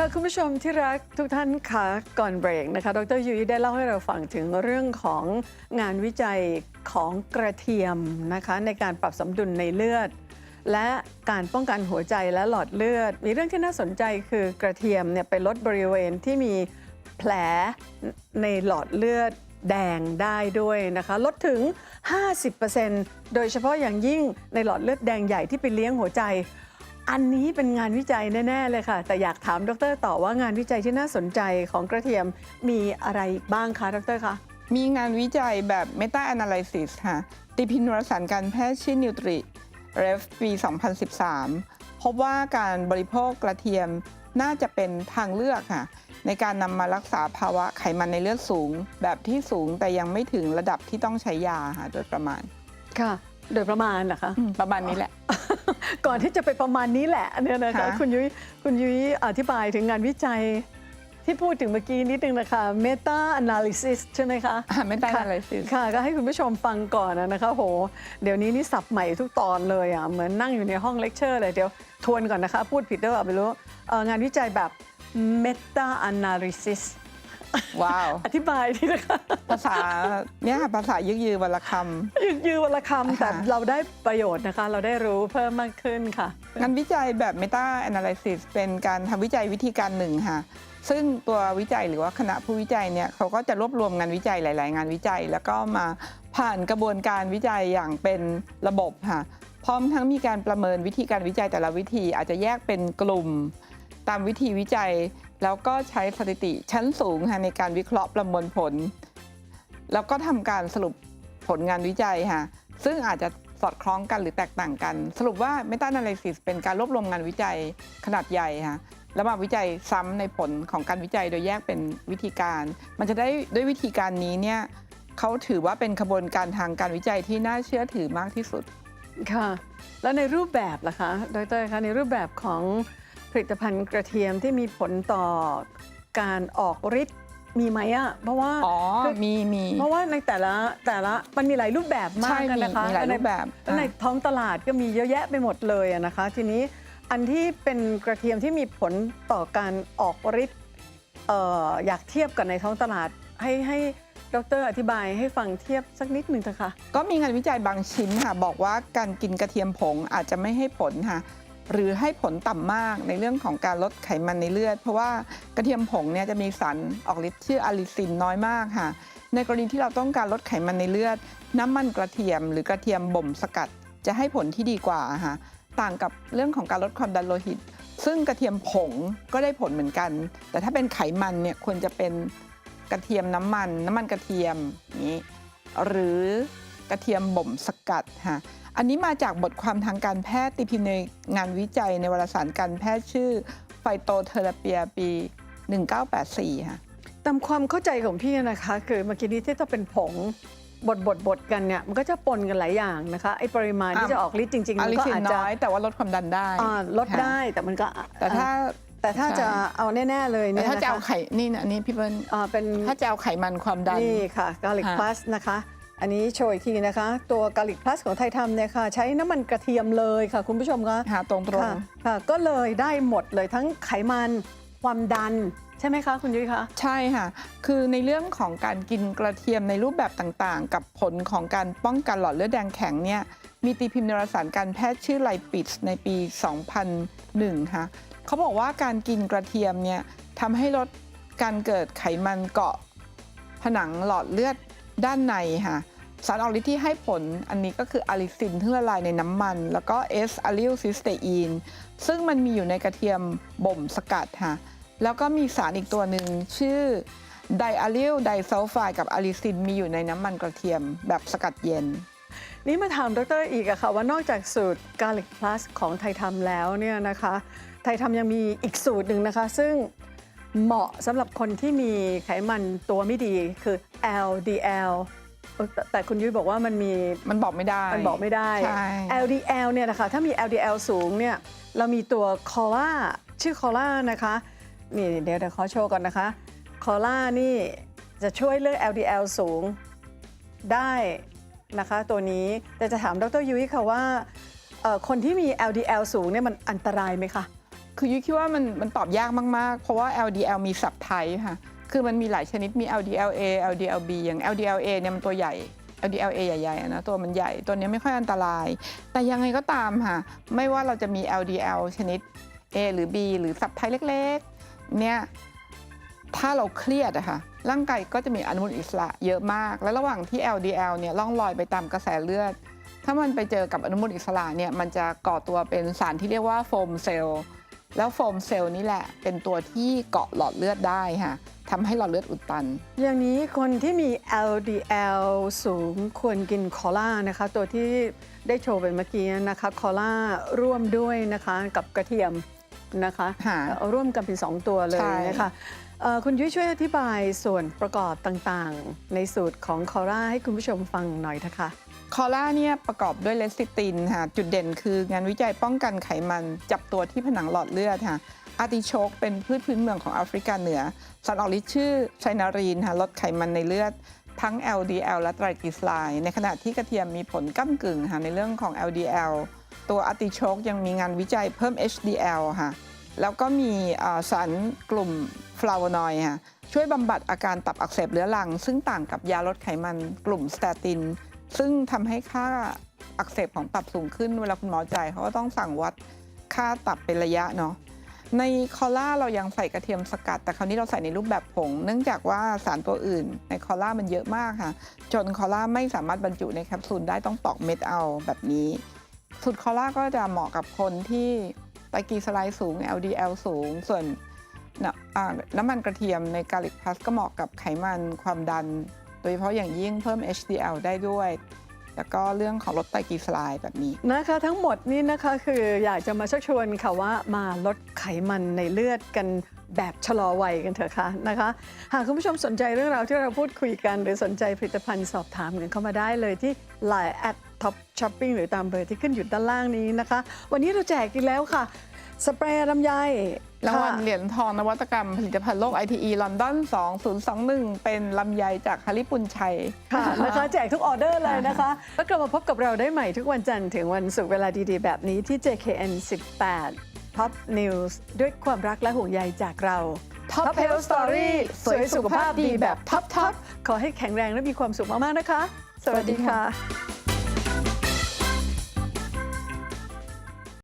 ค่ะคุณผู้ชมที่รักทุกท่านคะก่อนเบรกนะคะดรยุ้ยได้เล่าให้เราฟังถึงเรื่องของงานวิจัยของกระเทียมนะคะในการปรับสมดุลในเลือด และการป้องกันหัวใจและหลอดเลือด มีเรื่องที่น่าสนใจคือกระเทียมเนี่ยไปลดบริเวณที่มีแผลในหลอดเลือดแดงได้ด้วยนะคะ ลดถึง 50%โดยเฉพาะอย่างยิ่งในหลอดเลือดแดงใหญ่ที่ไปเลี้ยงหัวใจ อันนี้เป็นงานวิจัยแน่ ๆ เลยค่ะ แต่อยากถามดรต่อว่างานวิจัยที่น่าสนใจของกระเทียมมีอะไรอีกบ้างคะดรคะมีงานวิจัยแบบ Meta Analysis ค่ะตีพิมพ์วารสารการแพทย์ชื่อ Nutri Ref ปี 2013 พบว่าการบริโภคกระเทียมน่าจะเป็นทางเลือกค่ะ ในการนำมารักษาภาวะไขมันในเลือดสูง แบบที่สูงแต่ยังไม่ถึงระดับที่ต้องใช้ยาค่ะโดยประมาณ ค่ะ โดยประมาณนะคะอืมประมาณนี้แหละ ก่อนที่จะไปประมาณนี้แหละเนี่ยนะคะค่ะ คุณยุ้ยคุณยุ้ยอธิบายถึงงานวิจัย ที่พูดถึงเมื่อกี้นิดนึงนะคะ Meta Analysis ใช่ไหมคะ Meta ค่ะ Analysis ค่ะก็ให้คุณผู้ชมฟังก่อนนะคะโห เดี๋ยวนี้นี่สับใหม่ทุกตอนเลยอะเหมือนนั่งอยู่ในห้องเลคเชอร์เลยเดี๋ยวทวนก่อนนะคะ พูดผิดด้วยเปล่าไม่รู้เอ่องานวิจัยแบบ Meta Analysis ว้าว อธิบายทีนะคะ ภาษาเนี่ยค่ะภาษายึกยือวรรณคำยืดยือวันละคำแต่ค่ะเราได้ประโยชน์นะคะ เราได้รู้เพิ่มมากขึ้นค่ะงานวิจัยแบบ Meta Analysis เป็นการทำวิจัยวิธีการหนึ่งค่ะ ซึ่งตัววิจัยหรือว่าคณะผู้วิจัยเนี่ยเขาก็จะรวบรวมงานวิจัยหลาย ๆ งานวิจัย แล้วก็มาผ่านกระบวนการวิจัยอย่างเป็นระบบค่ะ พร้อมทั้งมีการประเมินวิธีการวิจัยแต่ละวิธีอาจจะแยกเป็นกลุ่ม ตามวิธีวิจัย แล้วก็ใช้สถิติชั้นสูงค่ะในการวิเคราะห์ประมวลผล แล้วก็ทำการสรุปผลงานวิจัยค่ะซึ่งอาจจะสอดคล้องกันหรือแตกต่างกัน สรุปว่า Meta Analysis เป็นการรวบรวมงานวิจัยขนาดใหญ่ค่ะแล้วมาวิจัยซ้ำในผลของการวิจัยโดยแยกเป็นวิธีการ มันจะได้ด้วยวิธีการนี้เนี่ยเขาถือว่าเป็นขบวนการทางการวิจัยที่น่าเชื่อถือมากที่สุดค่ะแล้วในรูปแบบล่ะคะดรคะในรูปแบบของ ผลิตภัณฑ์กระเทียมที่มีผลต่อการออกฤทธิ์มีไหมอะเพราะว่าอ๋อ คือ มีมี เพราะว่าในแต่ละแต่ละมันมีหลายรูปแบบมาใช่กกันมีนะคะมีหลายในรูปแบบแล้วในอะ ท้องตลาดก็มีเยอะแยะไปหมดเลยอะนะคะ ทีนี้อันที่เป็นกระเทียมที่มีผลต่อการออกฤทธิ์เอ่ออยากเทียบกับในท้องตลาดให้ให้ดรอธิบายให้ฟังเทียบสักนิดหนึ่งเถอะค่ะ ก็มีงานวิจัยบางชิ้นค่ะ บอกว่าการกินกระเทียมผงอาจจะไม่ให้ผลค่ะ หรือให้ผลต่ำมากในเรื่องของการลดไขมันในเลือด เพราะว่ากระเทียมผงเนี่ยจะมีสารออกฤทธิ์ชื่ออะลิซินน้อยมากค่ะ ในกรณีที่เราต้องการลดไขมันในเลือด น้ำมันกระเทียม หรือกระเทียมบ่มสกัด จะให้ผลที่ดีกว่าค่ะต่างกับเรื่องของการลดความดันโลหิต ซึ่งกระเทียมผงก็ได้ผลเหมือนกัน แต่ถ้าเป็นไขมันเนี่ยควรจะเป็นกระเทียมน้ำมัน น้ำมันกระเทียมนี้หรือกระเทียมบ่มสกัดค่ะ อันนี้มาจากบทความทางการแพทย์ตีพิมพ์ในงานวิจัยในวารสารการแพทย์ชื่อไฟโตเทอราเปียปี 1984 ค่ะตามความเข้าใจของพี่นะคะ คือเมื่อกี้นี้ที่ถ้าเป็นผงบดบดบดกันเนี่ยมันก็จะปนกันหลายอย่างนะคะไอ้ปริมาณที่อะจะออกฤทธิ์จริงๆอะมันลิก็ซินอาจจะน้อยแต่ว่าลดความดันได้อ่าลดค่ะได้แต่มันก็แต่ถ้าแต่ถ้าใช่จะเอาแน่ ๆ เลยแต่เนี่ยถ้านะจะคะเอาไข่นี่นะอันนี้พี่เปิ้ลอ่าเป็นถ้าจะเอาไขมันความดันนี่ค่ะกาลิกค่ะพลัสนะคะ อันนี้โชว์อีกทีนะคะ ตัวกาลิกพลัสของไทยทำเนี่ยค่ะ ใช้น้ำมันกระเทียมเลยค่ะ คุณผู้ชมคะหาตรงตรงค่ะค่ะ ก็เลยได้หมดเลยทั้งไขมันความดันใช่ไหมคะ คุณยุ้ยคะ ใช่ค่ะ คือในเรื่องของการกินกระเทียมในรูปแบบต่างๆ กับผลของการป้องกันหลอดเลือดแดงแข็งเนี่ยมีตีพิมพ์ในวารสารการแพทย์ชื่อไลปิดในปี 2001 ค่ะเขาบอกว่าการกินกระเทียมเนี่ยทำให้ลดการเกิดไขมันเกาะผนังหลอดเลือด ด้านในค่ะสารออกฤทธิ์ที่ให้ผลอันนี้ก็คืออะลิซินที่ละลายในน้ำมัน แล้วก็เอสอะลิลซิสเตอีนซึ่งมันมีอยู่ในกระเทียมบ่มสกัดค่ะแล้วก็มีสารอีกตัวหนึ่งชื่อไดอะลิลไดซัลไฟด์กับอะลิซินมีอยู่ในน้ำมันกระเทียมแบบสกัดเย็น นี่มาถามดรอีกอะค่ะ ว่านอกจากสูตรกาลิกพลัสของไทยทำแล้วเนี่ยนะคะ ไทยทำยังมีอีกสูตรหนึ่งนะคะ ซึ่ง เหมาะสำหรับคนที่มีไขมันตัวไม่ดีคือ LDL เออแต่แต่คุณยุ้ยบอกว่ามันมีมันบอกไม่ได้ มันบอกไม่ได้ ใช่ LDL เนี่ยนะคะถ้ามี LDL สูงเนี่ยเรามีตัวคอล่าชื่อคอล่านะคะนี่เดี๋ยวเดี๋ยวขอโชว์ก่อนนะคะคอล่านี่จะช่วยเลือก LDL สูงได้นะคะ ตัวนี้แต่จะถามดรยุ้ยค่ะว่าเอ่อคนที่มี LDL สูงเนี่ยมันอันตรายไหมคะ คือยุ้ยคิดว่ามันมันตอบยากมาก ๆ เพราะว่า LDL มีสับไทป์ค่ะ คือมันมีหลายชนิดมี LDLA LDLB อย่าง LDLA เนี่ยมันตัวใหญ่ LDLA ใหญ่ๆนะตัวมันใหญ่ตัวนี้ไม่ค่อยอันตราย แต่ยังไงก็ตามค่ะ ไม่ว่าเราจะมี LDL ชนิด A หรือ B หรือสับไทป์เล็ก ๆ เนี่ยถ้าเราเครียดอะค่ะร่างกายก็จะมีอนุมูลอิสระเยอะมาก และระหว่างที่ LDL เนี่ยล่องลอยไปตามกระแสเลือด ถ้ามันไปเจอกับอนุมูลอิสระเนี่ยมันจะก่อตัวเป็นสารที่เรียกว่าโฟมเซลล์ แล้วโฟมเซลล์นี่แหละเป็นตัวที่เกาะหลอดเลือดได้ค่ะทำให้หลอดเลือดอุดตัน อย่างนี้คนที่มี LDL สูงควรกินคอล่านะคะ ตัวที่ได้โชว์ไปเมื่อกี้นะคะคอล่าร่วมด้วยนะคะกับกระเทียม นะคะค่ะเอ่อร่วมกันเป็น 2 ตัวเลยใช่นะคะเอ่อคุณยุ้ยช่วยอธิบายส่วนประกอบต่างๆ ในสูตรของคอล่าให้คุณผู้ชมฟังหน่อยนะคะคอล่าเนี่ยประกอบด้วยเลสซิตินค่ะจุดเด่นคืองานวิจัยป้องกันไขมันจับตัวที่ผนังหลอดเลือดค่ะอาร์ติโชกเป็นพืชพื้นเมืองของแอฟริกาเหนือสารออกฤทธิ์ชื่อไซนารีนค่ะลดไขมันในเลือด ทั้ง LDL และไตรกลีเซอไรด์ในขณะที่กระเทียมมีผลก้ากึ่งค่ะในเรื่องของ LDL ตัวอติโชกยังมีงานวิจัยเพิ่ม HDL ค่ะ แล้วก็มีสารกลุ่มฟลาโวนอยด์ค่ะ ช่วยบำบัดอาการตับอักเสบเรื้อรัง ซึ่งต่างกับยาลดไขมันกลุ่มสเตติน ซึ่งทำให้ค่าอักเสบของตับสูงขึ้น เวลาคุณหมอจ่ายเขาก็ต้องสั่งวัดค่าตับเป็นระยะเนาะในคอล่าเรายังใส่กระเทียมสกัด แต่คราวนี้เราใส่ในรูปแบบผง เนื่องจากว่าสารตัวอื่น ในคอล่ามันเยอะมากค่ะ จนคอล่าไม่สามารถบรรจุในแคปซูลได้ต้องปอกเม็ดเอาแบบนี้ สูตรคอล่าก็จะเหมาะกับคนที่ไตรกลีเซอไรด์สูง LDL สูง ส่วนน้ำอ่าน้ำมันกระเทียมในกาลิกพลัสก็เหมาะกับไขมันความดัน โดยเฉพาะอย่างยิ่งเพิ่ม HDL ได้ด้วย แล้วก็เรื่องของลดไตรกลีเซอไรด์แบบนี้นะคะ ทั้งหมดนี้นะคะคืออยากจะมาชักชวนค่ะว่ามาลดไขมันในเลือดกันแบบชะลอวัยกันเถอะค่ะนะคะ หากคุณผู้ชมสนใจเรื่องราวที่เราพูดคุยกัน หรือสนใจผลิตภัณฑ์สอบถามกันเข้ามาได้เลยที่ Line at Top Shopping หรือตามเบอร์ที่ขึ้นอยู่ด้านล่างนี้นะคะ วันนี้เราแจกอีกแล้วค่ะ สเปรย์ลำไยรางวัลค่ะเหรียญทองนวัตกรรมผลิตภัณฑ์โลก ITE ลอนดอน 2021 เป็นลำไยจากฮาริปุนชัย ค่ะนะคะแจกทุกออเดอร์เลยนะคะ แล้วกลับมาพบกับเราได้ใหม่ทุกวันจันทร์ถึงวันศุกร์เวลาดีๆ แบบนี้ที่ JKN 18 Top News ด้วยความรักและห่วงใยจากเรา Top Health Story สวยสุขภาพดีแบบท็อปทขอให้แข็งแรงและมีความสุขมาก ๆ นะคะ สวัสดีค่ะ